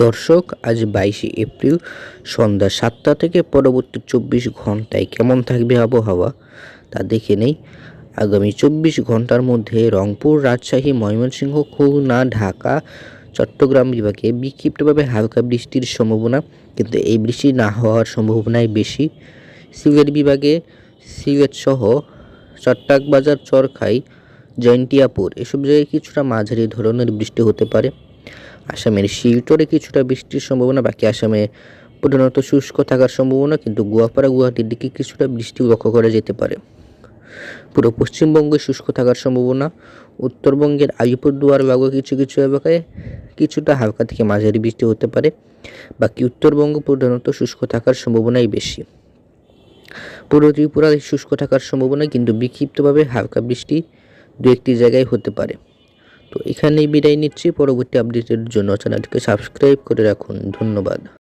দর্শক, আজ বাইশে এপ্রিল, সন্ধ্যা সাতটা থেকে পরবর্তী চব্বিশ ঘন্টায় কেমন থাকবে আবহাওয়া তা দেখে নেই। আগামী চব্বিশ ঘণ্টার মধ্যে রংপুর, রাজশাহী, ময়মনসিংহ, খুলনা, ঢাকা, চট্টগ্রাম বিভাগে বিক্ষিপ্তভাবে হালকা বৃষ্টির সম্ভাবনা, কিন্তু এই বৃষ্টি না হওয়ার সম্ভাবনাই বেশি। সিলেট বিভাগে সিলেট সহ চট্টাকবাজার চরখাই, জয়ন্তিয়াপুর, এসব জায়গায় কিছুটা মাঝারি ধরনের বৃষ্টি হতে পারে। আসামের শিলচরে কিছুটা বৃষ্টির সম্ভাবনা, বাকি আসামে প্রধানত শুষ্ক থাকার সম্ভাবনা, কিন্তু গোয়াপাড়া, গুয়াহাটির দিকে কিছুটা বৃষ্টি লক্ষ্য করা যেতে পারে। পুরো পশ্চিমবঙ্গে শুষ্ক থাকার সম্ভাবনা, উত্তরবঙ্গের আলিপুরদুয়ার, লাগোয়া কিছু কিছু এলাকায় কিছুটা হালকা থেকে মাঝারি বৃষ্টি হতে পারে। বাকি উত্তরবঙ্গ প্রধানত শুষ্ক থাকার সম্ভাবনাই বেশি। পুরো ত্রিপুরায় শুষ্ক থাকার সম্ভাবনা, কিন্তু বিক্ষিপ্তভাবে হালকা বৃষ্টি দু একটি জায়গায় হতে পারে। তো এখানেই বিদায় নিচ্ছি। পরবর্তী আপডেটের জন্য চ্যানেলটিকে সাবস্ক্রাইব করে রাখুন। ধন্যবাদ।